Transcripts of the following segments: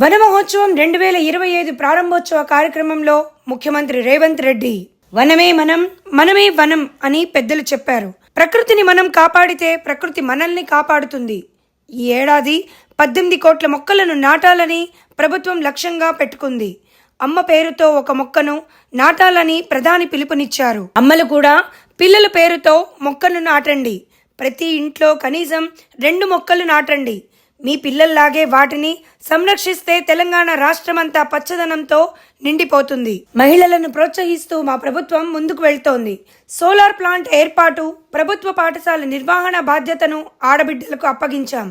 వన మహోత్సవం రెండు వేల ఇరవై ఐదు ప్రారంభోత్సవ కార్యక్రమంలో ముఖ్యమంత్రి రేవంత్ రెడ్డి వనమే మనం మనమే వనం అని పెద్దలు చెప్పారు. ప్రకృతిని మనం కాపాడితే ప్రకృతి మనల్ని కాపాడుతుంది. ఈ ఏడాది పద్దెనిమిది కోట్ల మొక్కలను నాటాలని ప్రభుత్వం లక్ష్యంగా పెట్టుకుంది. అమ్మ పేరుతో ఒక మొక్కను నాటాలని ప్రధాని పిలుపునిచ్చారు. అమ్మలు కూడా పిల్లల పేరుతో మొక్కను నాటండి. ప్రతి ఇంట్లో కనీసం రెండు మొక్కలు నాటండి. మీ పిల్లల్లాగే వాటిని సంరక్షిస్తే తెలంగాణ రాష్ట్రమంతా పచ్చదనంతో నిండిపోతుంది. మహిళలను ప్రోత్సహిస్తూ మా ప్రభుత్వం ముందుకు వెళ్తోంది. సోలార్ ప్లాంట్ ఏర్పాటు ప్రభుత్వ పాఠశాల నిర్వహణ బాధ్యతను ఆడబిడ్డలకు అప్పగించాం.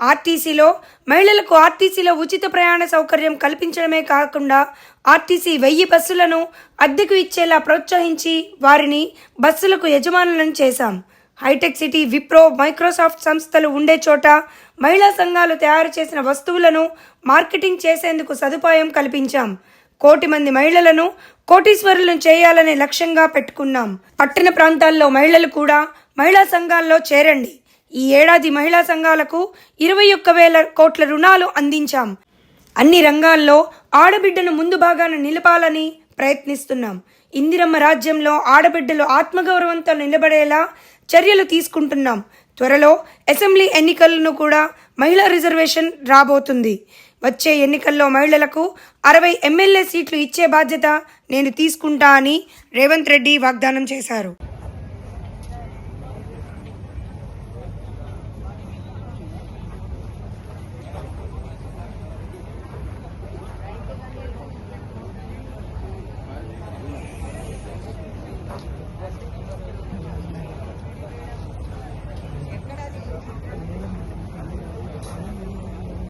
ఆర్టీసీలో మహిళలకు ఆర్టీసీలో ఉచిత ప్రయాణ సౌకర్యం కల్పించడమే కాకుండా ఆర్టీసీ వెయ్యి బస్సులను అద్దెకు ఇచ్చేలా ప్రోత్సహించి వారిని బస్సులకు యజమానులను చేశాం. హైటెక్ సిటీ విప్రో మైక్రోసాఫ్ట్ సంస్థలు ఉండే చోట మహిళా సంఘాలు తయారు చేసిన వస్తువులను మార్కెటింగ్ చేసేందుకు సదుపాయం కల్పించాం. కోటి మంది మహిళలను కోటీశ్వరులను చేయాలనే లక్ష్యంగా పెట్టుకున్నాం. పట్టణ ప్రాంతాల్లో మహిళలు కూడా మహిళా సంఘాల్లో చేరండి. ఈ ఏడాది మహిళా సంఘాలకు ఇరవై ఒక్క వేల కోట్ల రుణాలు అందించాం. అన్ని రంగాల్లో ఆడబిడ్డను ముందు భాగాన నిలపాలని ప్రయత్నిస్తున్నాం. ఇందిరమ్మ రాజ్యంలో ఆడబిడ్డలు ఆత్మగౌరవంతో నిలబడేలా చర్యలు తీసుకుంటున్నాం. త్వరలో అసెంబ్లీ ఎన్నికలను కూడా మహిళా రిజర్వేషన్ రాబోతుంది. వచ్చే ఎన్నికల్లో మహిళలకు అరవై ఎమ్మెల్యే సీట్లు ఇచ్చే బాధ్యత నేను తీసుకుంటా అని రేవంత్ రెడ్డి వాగ్దానం చేశారు.